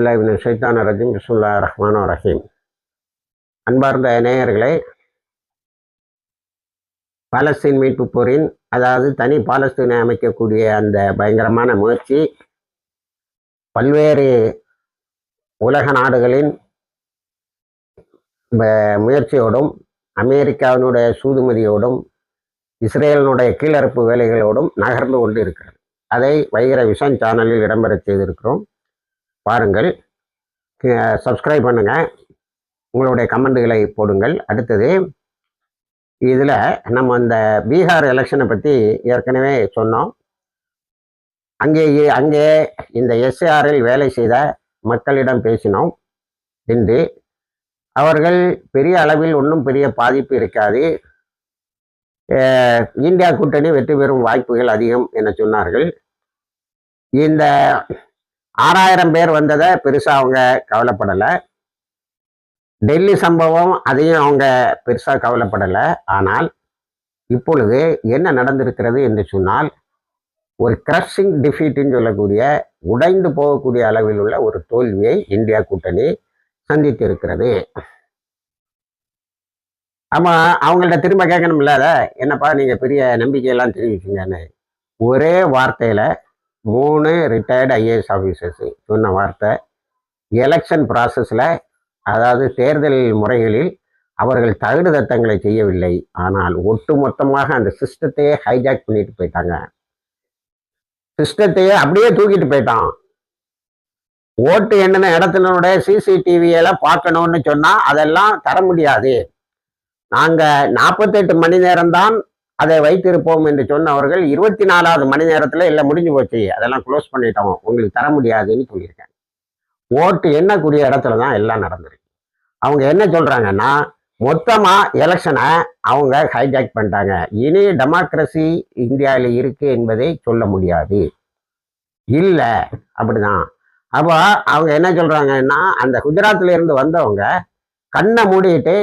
அவுதுபில்லாஹின் ஷைத்தான regime பிஸ்முல்லா ரஹ்மானோ Rahim அன்பார்ந்த நேயர்களே பாலஸ்தீன் மீட்பு போரின் அதாவது தனி பாலஸ்தீனை அமைக்கக்கூடிய அந்த பயங்கரமான முயற்சி பல்வேறு உலக நாடுகளின் முயற்சியோடும் அமெரிக்காவினுடைய சூதுமதியோடும் இஸ்ரேலினுடைய கீழறுப்பு வேலைகளோடும் நகர்ந்து கொண்டு இருக்கிறது அதை வைகிற விஷன் சேனலில் இடம்பெற செய்திருக்கிறோம். பாருங்கள். சப்ஸ்கிரைப் பண்ணுங்க. உங்களுடைய கமெண்ட்டுகளை போடுங்கள். அடுத்தது இதில் நம்ம இந்த பீகார் எலெக்ஷனை பற்றி ஏற்கனவே சொன்னோம். அங்கே அங்கே இந்த எஸ்ஆரில் வேலை செய்த மக்களிடம் பேசினோம். என்று அவர்கள் பெரிய அளவில் ஒன்றும் பெரிய பாதிப்பு இருக்காது. இந்தியா கூட்டணி வெற்றி பெறும் வாய்ப்புகள் அதிகம் என சொன்னார்கள். இந்த ஆறாயிரம் பேர் வந்ததை பெருசா அவங்க கவலைப்படலை. டெல்லி சம்பவம் அதையும் அவங்க பெருசா கவலைப்படலை. ஆனால் இப்பொழுது என்ன நடந்திருக்கிறது என்று சொன்னால் ஒரு கிரஷிங் டிஃபீட்டுன்னு சொல்லக்கூடிய உடைந்து போகக்கூடிய அளவில் உள்ள ஒரு தோல்வியை இந்தியா கூட்டணி சந்தித்து இருக்கிறது ஆமாம் அவங்கள்ட்ட திரும்ப கேட்கணும்ல அதை? என்னப்பா நீங்க பெரிய நம்பிக்கையெல்லாம் தெரிவிச்சிங்கன்னு. ஒரே வார்த்தையில் மூணு ரிட்டையர்டு ஐஏஎஸ் ஆஃபீஸர்ஸ் சொன்ன வார்த்தை. எலெக்ஷன் ப்ராசஸில் அதாவது தேர்தல் முறைகளில் அவர்கள் தகுடு தத்தங்களை செய்யவில்லை. ஆனால் ஒட்டு மொத்தமாக அந்த சிஸ்டத்தையே ஹைஜாக் பண்ணிட்டு போயிட்டாங்க. சிஸ்டத்தையே அப்படியே தூக்கிட்டு போயிட்டான். ஓட்டு என்னென்ன இடத்தினுடைய சிசிடிவியெல்லாம் பார்க்கணும்னு சொன்னால் அதெல்லாம் தர முடியாது. நாங்கள் நாற்பத்தெட்டு மணி நேரம்தான் அதை வைத்திருப்போம் என்று சொன்னவர்கள் இருபத்தி நாலாவது மணி நேரத்தில் இல்லை முடிஞ்சு போச்சு. அதெல்லாம் க்ளோஸ் பண்ணிட்டோம். உங்களுக்கு தர முடியாதுன்னு சொல்லியிருக்காங்க. ஓட்டு எண்ணக்கூடிய இடத்துல தான் எல்லாம் நடந்திருக்கு அவங்க என்ன சொல்கிறாங்கன்னா மொத்தமாக எலெக்ஷனை அவங்க ஹைஜாக் பண்ணிட்டாங்க. இனி டெமோக்ரஸி இந்தியாவில் இருக்குது என்பதை சொல்ல முடியாது. இல்லை அப்படிதான். அப்போ அவங்க என்ன சொல்கிறாங்கன்னா அந்த குஜராத்தில் இருந்து வந்தவங்க கண்ணை மூடிட்டு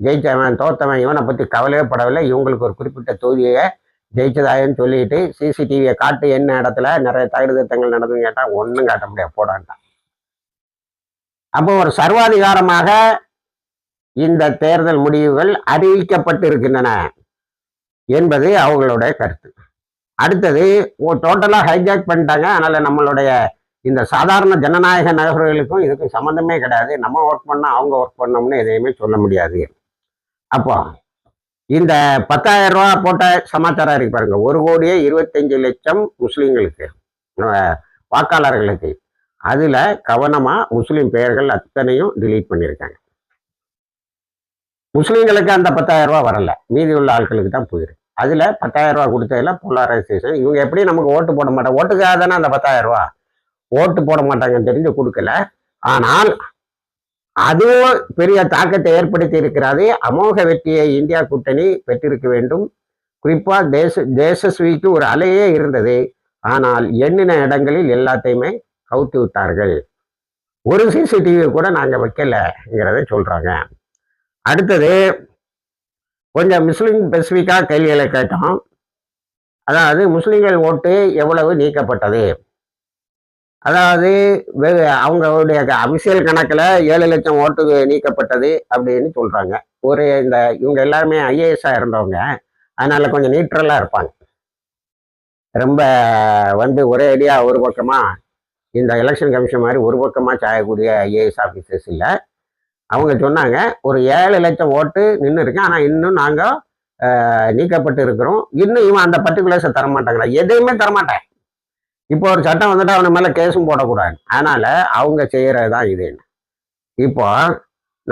ஜெயிச்சவன் தோத்தவன் இவனை பற்றி கவலையே படவில்லை. இவங்களுக்கு ஒரு குறிப்பிட்ட தொகுதியை ஜெயிச்சதாயன்னு சொல்லிட்டு சிசிடிவியை காட்டு என்ன இடத்துல நிறைய தகுதி திட்டங்கள் நடந்துன்னு கேட்டால் ஒன்றும் காட்ட முடியாது. போடான்ட்டான் அப்போ ஒரு சர்வாதிகாரமாக இந்த தேர்தல் முடிவுகள் அறிவிக்கப்பட்டு இருக்கின்றன என்பது அவங்களுடைய கருத்து. அடுத்தது டோட்டலாக ஹைஜாக் பண்ணிட்டாங்க. அதனால நம்மளுடைய இந்த சாதாரண ஜனநாயக நகர்களுக்கும் இதுக்கும் சம்மந்தமே கிடையாது. நம்ம ஒர்க் பண்ணா அவங்க ஒர்க் பண்ணோம்னு எதையுமே சொல்ல முடியாது. அப்போ இந்த பத்தாயிரம் ரூபா போட்ட சமாச்சாரம் இருக்கு பாருங்க. ஒரு கோடியே இருபத்தஞ்சு லட்சம் முஸ்லீம்களுக்கு வாக்காளர்களுக்கு. அதுல கவனமா முஸ்லீம் பெயர்கள் அத்தனையும் டிலீட் பண்ணியிருக்காங்க முஸ்லீம்களுக்கு அந்த பத்தாயிரம் ரூபா வரல. மீதி உள்ள ஆட்களுக்கு தான் போயிருக்கு. அதுல பத்தாயிரம் ரூபா கொடுத்ததுல போலாரைசேஷன் இவங்க எப்படி நமக்கு ஓட்டு போட மாட்டாங்க ஓட்டுக்காக தானே அந்த பத்தாயிரம் ரூபா ஓட்டு போட மாட்டாங்கன்னு தெரிஞ்சு கொடுக்கல. ஆனால் அதுவும் பெரிய தாக்கத்தை ஏற்படுத்தி இருக்கிறது. அமோக வெற்றியை இந்தியா கூட்டணி பெற்றிருக்க வேண்டும். குறிப்பா தேச தேசஸ்விக்கு ஒரு அலையே இருந்தது. ஆனால் எண்ணின இடங்களில் எல்லாத்தையுமே கவுத்து விட்டார்கள். ஒரு சிசிடிவி கூட நாங்க வைக்கலங்கிறத சொல்றாங்க. அடுத்தது கொஞ்சம் முஸ்லீம் ஸ்பெசிஃபிக்காக கேள்விகளை கேட்டோம். அதாவது முஸ்லீம்கள் ஓட்டு எவ்வளவு நீக்கப்பட்டது? அதாவது அவங்களுடைய அபிஷியல் கணக்கில் ஏழு லட்சம் ஓட்டு நீக்கப்பட்டது அப்படின்னு சொல்கிறாங்க ஒரு இந்த இவங்க எல்லாருமே ஐஏஎஸ்ஸாக இருந்தவங்க. அதனால் கொஞ்சம் நியூட்ரலாக இருப்பாங்க. ரொம்ப வந்து ஒரே அடியாக ஒரு பக்கமாக இந்த எலெக்ஷன் கமிஷன் மாதிரி ஒரு பக்கமாக சாயக்கூடிய ஐஏஎஸ் ஆஃபீஸர்ஸ் இல்லை. அவங்க சொன்னாங்க ஒரு ஏழு லட்சம் ஓட்டு நின்று இருக்கு. ஆனால் இன்னும் நாங்கள் நீக்கப்பட்டு இருக்கிறோம். இன்னும் இவன் அந்த பர்டிகுலர்ஸை தரமாட்டாங்களா? எதையுமே தரமாட்டேன். இப்போ ஒரு சட்டம் வந்துட்டு அவனை மேலே கேஸும் போடக்கூடாது. அதனால அவங்க செய்யறது தான் இது. இப்போ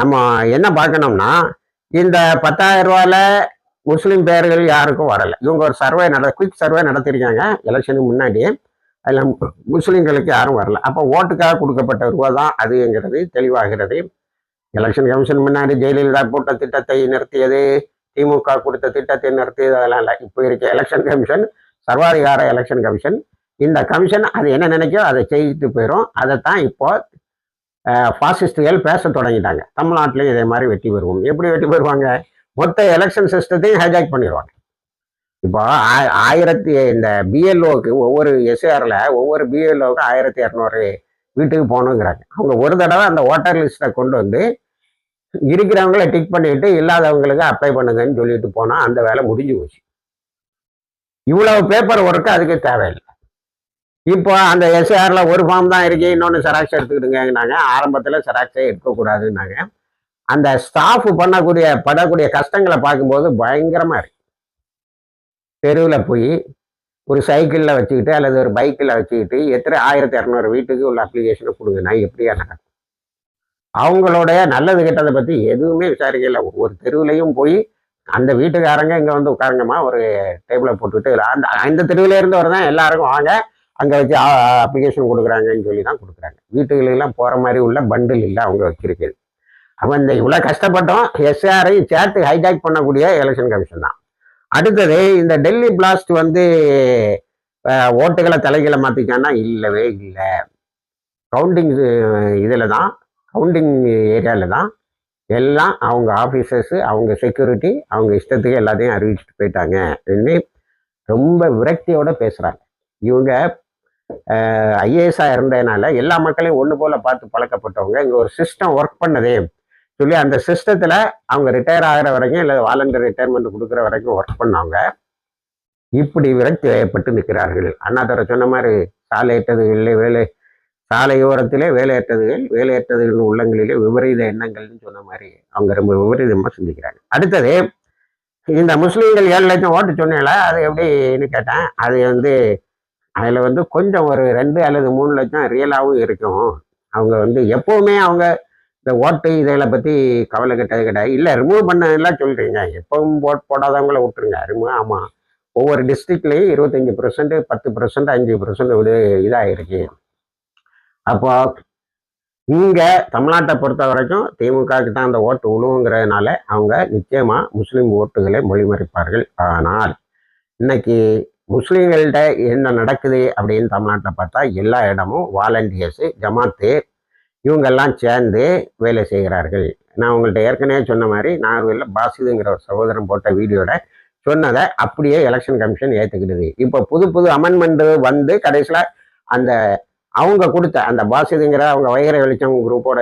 நம்ம என்ன பார்க்கணும்னா இந்த பத்தாயிரம் ரூபாயில முஸ்லீம் பேர்கள் யாருக்கும் வரலை. இவங்க ஒரு சர்வே நட குயிக் சர்வே நடத்திருக்காங்க எலெக்ஷனுக்கு முன்னாடி. அதில் முஸ்லீம்களுக்கு யாரும் வரல. அப்போ ஓட்டுக்காக கொடுக்கப்பட்ட ரூபா தான் அதுங்கிறது தெளிவாகிறது. எலெக்ஷன் கமிஷன் முன்னாடி ஜெயலலிதா போட்ட திட்டத்தை நிறுத்தியது. திமுக கொடுத்த திட்டத்தை நிறுத்தியது அதெல்லாம் இல்லை. இப்போ இருக்க எலெக்ஷன் கமிஷன் சர்வாதிகார எலெக்ஷன் கமிஷன் இந்த கமிஷன் அது என்ன நினைக்கோ அதை செய்துட்டு போயிடும் அதைத்தான் இப்போ ஃபாசிஸ்டுகள் பேச தொடங்கிட்டாங்க. தமிழ்நாட்டிலையும் இதே மாதிரி வெற்றி பெறுவோம் எப்படி வெற்றி பெறுவாங்க மொத்த எலெக்ஷன் சிஸ்டத்தையும் ஹைஜாக் பண்ணிடுவாங்க இப்போ ஆ- ஆயிரத்தி இந்த பிஎல்ஓக்கு ஒவ்வொரு எஸ்ஆரில் ஒவ்வொரு பிஎல்ஓக்கு ஆயிரத்தி இரநூறு வீட்டுக்கு போகணுங்கிறாங்க. அவங்க ஒரு தடவை அந்த ஓட்டர் லிஸ்ட்டை கொண்டு வந்து இருக்கிறவங்கள டிக் பண்ணிட்டு இல்லாதவங்களுக்கு அப்ளை பண்ணுங்கன்னு சொல்லிட்டு போனால் அந்த வேலை முடிஞ்சு போச்சு. இவ்வளவு பேப்பர் ஒர்க்கு அதுக்கு தேவையில்லை. இப்போ அந்த எஸ்ஆர்ல ஒரு ஃபார்ம் தான் இருக்கு. இன்னொன்று செராக்ஸ் எடுத்துக்கிட்டுங்கன்னாங்க. ஆரம்பத்தில் செராக்ஸே எடுக்கக்கூடாதுன்னாங்க. அந்த ஸ்டாஃப் பண்ணக்கூடிய படக்கூடிய கஷ்டங்களை பார்க்கும்போது பயங்கரமா இருக்கு. தெருவில் போய் ஒரு சைக்கிளில் வச்சுக்கிட்டு அல்லது ஒரு பைக்கில் வச்சுக்கிட்டு எத்தனை ஆயிரத்தி இரநூறு வீட்டுக்கு உள்ள அப்ளிகேஷனை கொடுங்கன்னா எப்படியா நடக்கும் அவங்களுடைய நல்லது கெட்டதை பற்றி எதுவுமே விசாரிக்கல. ஒரு தெருவிலையும் போய் அந்த வீட்டுக்காரங்க இங்கே வந்து உட்காருங்கம்மா. ஒரு டேபிளை போட்டுக்கிட்டு அந்த அந்த தெருவில் வரதான் எல்லாருக்கும் வாங்க. அங்கே வச்சு அப்ளிகேஷன் கொடுக்குறாங்கன்னு சொல்லி தான் கொடுக்குறாங்க. வீட்டுகளெல்லாம் போகிற மாதிரி உள்ள பண்டில் இல்லை அவங்க வச்சிருக்குது அப்போ இந்த இவ்வளோ கஷ்டப்பட்டோம் எஸ்ஆரை சேர்த்து ஹைஜாக் பண்ணக்கூடிய எலெக்ஷன் கமிஷன் தான். அடுத்தது இந்த டெல்லி பிளாஸ்ட் வந்து ஓட்டுகளை தலைகளை மாற்றிக்கான்னா இல்லவே இல்லை. கவுண்டிங் இதில் தான் கவுண்டிங் ஏரியாவில் தான் எல்லாம் அவங்க ஆஃபீஸர்ஸு அவங்க செக்யூரிட்டி அவங்க இஷ்டத்துக்கு எல்லாத்தையும் அறிவிச்சுட்டு போயிட்டாங்க. என்று ரொம்ப விரக்தியோடு பேசுகிறாங்க இவங்க ஐஏஎஸ்ஸாக இருந்ததுனால எல்லா மக்களையும் ஒன்று போல பார்த்து பழக்கப்பட்டவங்க. இங்கே ஒரு சிஸ்டம் ஒர்க் பண்ணதே. சொல்லி அந்த சிஸ்டத்தில் அவங்க ரிட்டையர் ஆகிற வரைக்கும் இல்லை வாலண்டர் ரிட்டையர்மெண்ட் கொடுக்குற வரைக்கும் ஒர்க் பண்ணவங்க இப்படி விரக்தி வயப்பட்டு நிற்கிறார்கள். அண்ணாதுரை சொன்ன மாதிரி சாலையற்றதுகளிலே வேலை சாலையோரத்திலே வேலையற்றதுகள் வேலையற்றதுகள் உள்ளங்களிலே விபரீத எண்ணங்கள்னு சொன்ன மாதிரி அவங்க ரொம்ப விபரீதமாக சிந்திக்கிறாங்க. அடுத்தது இந்த முஸ்லீம்கள் ஏழு லட்சம் ஓட்டு சொன்னீங்களா அது எப்படின்னு கேட்டேன்? அது வந்து அதில் வந்து கொஞ்சம் ஒரு ரெண்டு அல்லது மூணு லட்சம் ரியலாகவும் இருக்கும். அவங்க வந்து எப்போவுமே அவங்க இந்த ஓட்டு இதில் பற்றி கவலை கிட்டது கிடையாது இல்லை ரிமூவ் பண்ணதெல்லாம் சொல்கிறீங்க எப்பவும் ஓட் போடாதவங்கள விட்டுருங்க. ரிமூவ் ஆமாம் ஒவ்வொரு டிஸ்ட்ரிக்ட்லேயும் இருபத்தஞ்சி பர்சன்ட் பத்து பர்சன்ட் அஞ்சு பர்சன்ட் விடு இதாக இருக்கு அப்போ இங்கே தமிழ்நாட்டை பொறுத்த வரைக்கும் திமுகவுக்கு தான் அந்த ஓட்டு உழுவுங்கிறதுனால அவங்க நிச்சயமாக முஸ்லீம் ஓட்டுகளை மொழிமறிப்பார்கள். ஆனால் இன்னைக்கு முஸ்லீம்கள்ட்ட என்ன நடக்குது அப்படின்னு தமிழ்நாட்டில் பார்த்தா எல்லா இடமும் வாலண்டியர்ஸு ஜமாத்து இவங்கெல்லாம் சேர்ந்து வேலை செய்கிறார்கள். நான் உங்கள்கிட்ட ஏற்கனவே சொன்ன மாதிரி நாகர்கோவிலில் பாசிதுங்கிற ஒரு சகோதரன் போட்ட வீடியோட சொன்னதை அப்படியே எலெக்ஷன் கமிஷன் ஏற்றுக்கிடுது இப்போ புது புது அமெண்ட்மெண்ட் வந்து கடைசியில் அந்த அவங்க கொடுத்த அந்த பாசிதுங்கிற அவங்க வைகர வெளிச்சம் குரூப்போட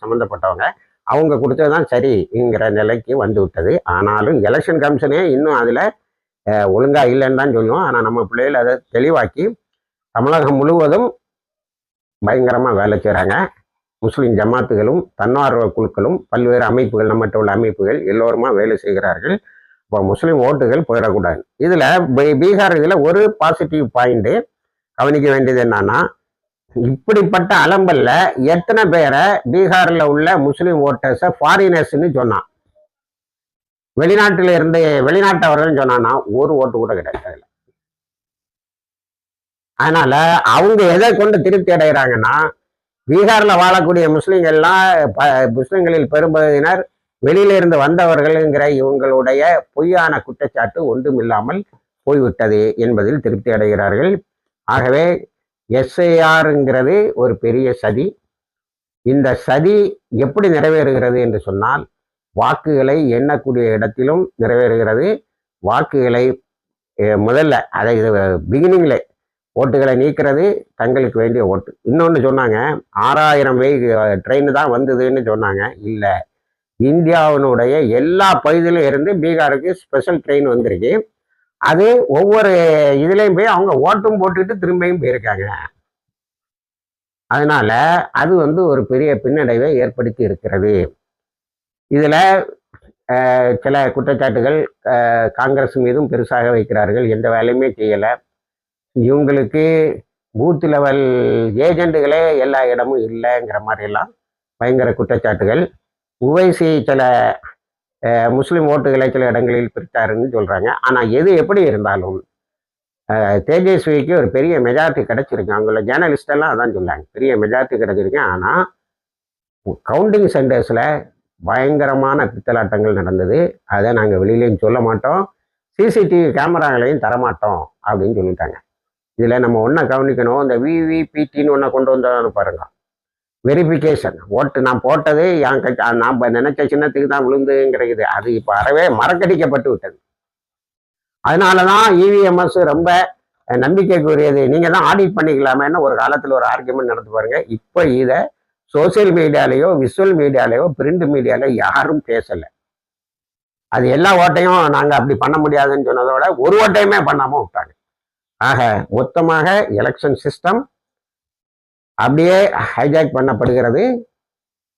சம்மந்தப்பட்டவங்க அவங்க கொடுத்தது தான் சரிங்கிற நிலைக்கு வந்து விட்டது. ஆனாலும் எலெக்ஷன் கமிஷனே இன்னும் அதில் ஒழுங்கா இல்லைன்னு தான் சொல்லுவோம். ஆனால் நம்ம பிள்ளைகள் அதை தெளிவாக்கி தமிழகம் முழுவதும் பயங்கரமாக வேலை செய்கிறாங்க முஸ்லீம் ஜமாத்துகளும் தன்னார்வ குழுக்களும் பல்வேறு அமைப்புகள் நம்மகிட்ட உள்ள அமைப்புகள் எல்லோருமா வேலை செய்கிறார்கள். இப்போ முஸ்லீம் ஓட்டுகள் போயிடக்கூடாது. இதில் பீகார் இதில் ஒரு பாசிட்டிவ் பாயிண்ட்டு கவனிக்க வேண்டியது என்னன்னா இப்படிப்பட்ட அலம்பல்ல எத்தனை பேரை பீகாரில் உள்ள முஸ்லீம் ஓட்டர்ஸை ஃபாரினர்ஸ்னு சொன்னான். வெளிநாட்டில் இருந்து வெளிநாட்டவர்கள் சொன்னான்னா ஒரு ஓட்டு கூட கிடையாது அதுல. அதனால அவங்க எதை கொண்டு திருப்தி அடைகிறாங்கன்னா பீகார்ல வாழக்கூடிய முஸ்லீம்கள்லாம் ப- முஸ்லீம்களில் பெரும்பகுதியினர் வெளியில இருந்து வந்தவர்கள்ங்கிற இவங்களுடைய பொய்யான குற்றச்சாட்டு ஒன்றுமில்லாமல் போய்விட்டது என்பதில் திருப்தி அடைகிறார்கள் ஆகவே எஸ்ஐஆருங்கிறது ஒரு பெரிய சதி இந்த சதி எப்படி நிறைவேறுகிறது என்று சொன்னால் வாக்குகளை எண்ணக்கூடிய இடத்திலும் நிறைவேறுகிறது. வாக்குகளை முதல்ல அதை இது பிகினிங்ல ஓட்டுகளை நீக்கிறது தங்களுக்கு வேண்டிய ஓட்டு. இன்னொன்று சொன்னாங்க ஆறாயிரம் வெய் ட்ரெயின் தான் வந்ததுன்னு சொன்னாங்க. இல்லை இந்தியாவினுடைய எல்லா பகுதியிலும் இருந்து பீகாருக்கு ஸ்பெஷல் ட்ரெயின் வந்திருக்கு. அது ஒவ்வொரு இதுலேயும் போய் அவங்க ஓட்டும் போட்டுட்டு திரும்பியும் போயிருக்காங்க. அதனால அது வந்து ஒரு பெரிய பின்னடைவை ஏற்படுத்தி இருக்கிறது. இதில் சில குற்றச்சாட்டுகள் காங்கிரஸ் மீதும் பெருசாக வைக்கிறார்கள். எந்த வேலையுமே செய்யலை. இவங்களுக்கு பூத் லெவல் ஏஜெண்டுகளே எல்லா இடமும் இல்லைங்கிற மாதிரிலாம் பயங்கர குற்றச்சாட்டுகள். உவைசி சில முஸ்லீம் ஓட்டுகளை சில இடங்களில் பிரித்தாருன்னு சொல்கிறாங்க ஆனால் எது எப்படி இருந்தாலும் தேஜஸ்விக்கு ஒரு பெரிய மெஜாரிட்டி கிடச்சிருக்கு. அங்குள்ள ஜேர்னலிஸ்டெல்லாம் அதான் சொல்லாங்க பெரிய மெஜாரிட்டி கிடச்சிருக்கு. ஆனால் கவுண்டிங் சென்டர்ஸில் பயங்கரமான பித்தலாட்டங்கள் நடந்தது. அதை நாங்கள் வெளியிலையும் சொல்ல மாட்டோம். சிசிடிவி கேமராங்களையும் தரமாட்டோம் அப்படின்னு சொல்லிட்டாங்க. இதில் நம்ம ஒன்றை கவனிக்கணும். இந்த விவிபிடின்னு ஒன்றை கொண்டு வந்தாலும் பாருங்க. வெரிஃபிகேஷன் ஓட்டு நான் போட்டது என் கட்சி நான் நினைச்ச சின்னத்துக்கு தான் விழுந்துங்கிறது அது இப்போ அறவே மறக்கடிக்கப்பட்டு விட்டது. அதனால தான் இவிஎம்எஸ் ரொம்ப நம்பிக்கைக்குரியது. நீங்கள் தான் ஆடிட் பண்ணிக்கலாமேன்னு ஒரு காலத்தில் ஒரு ஆர்குமெண்ட் நடத்து பாருங்க. இப்போ இதை சோசியல் மீடியாலேயோ விசுவல் மீடியாலேயோ பிரிண்ட் மீடியால யாரும் பேசல. அது எல்லா ஓட்டையும் நாங்க அப்படி பண்ண முடியாதுன்னு சொன்னதோட ஒரு ஓட்டையுமே பண்ணாமல் விட்டாங்க. ஆக மொத்தமாக எலெக்ஷன் சிஸ்டம் அப்படியே ஹைஜாக் பண்ணப்படுகிறது.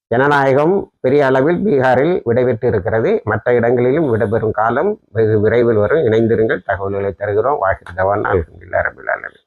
ஜனநாயகம் பெரிய அளவில் பீகாரில் விடைபெற்று இருக்கிறது. மற்ற இடங்களிலும் விடைபெறும் காலம் வெகு விரைவில் வரும். இணைந்திருங்கள். தகவல்களை தருகிறோம். வாகிர் தவான் நாள் ரபில்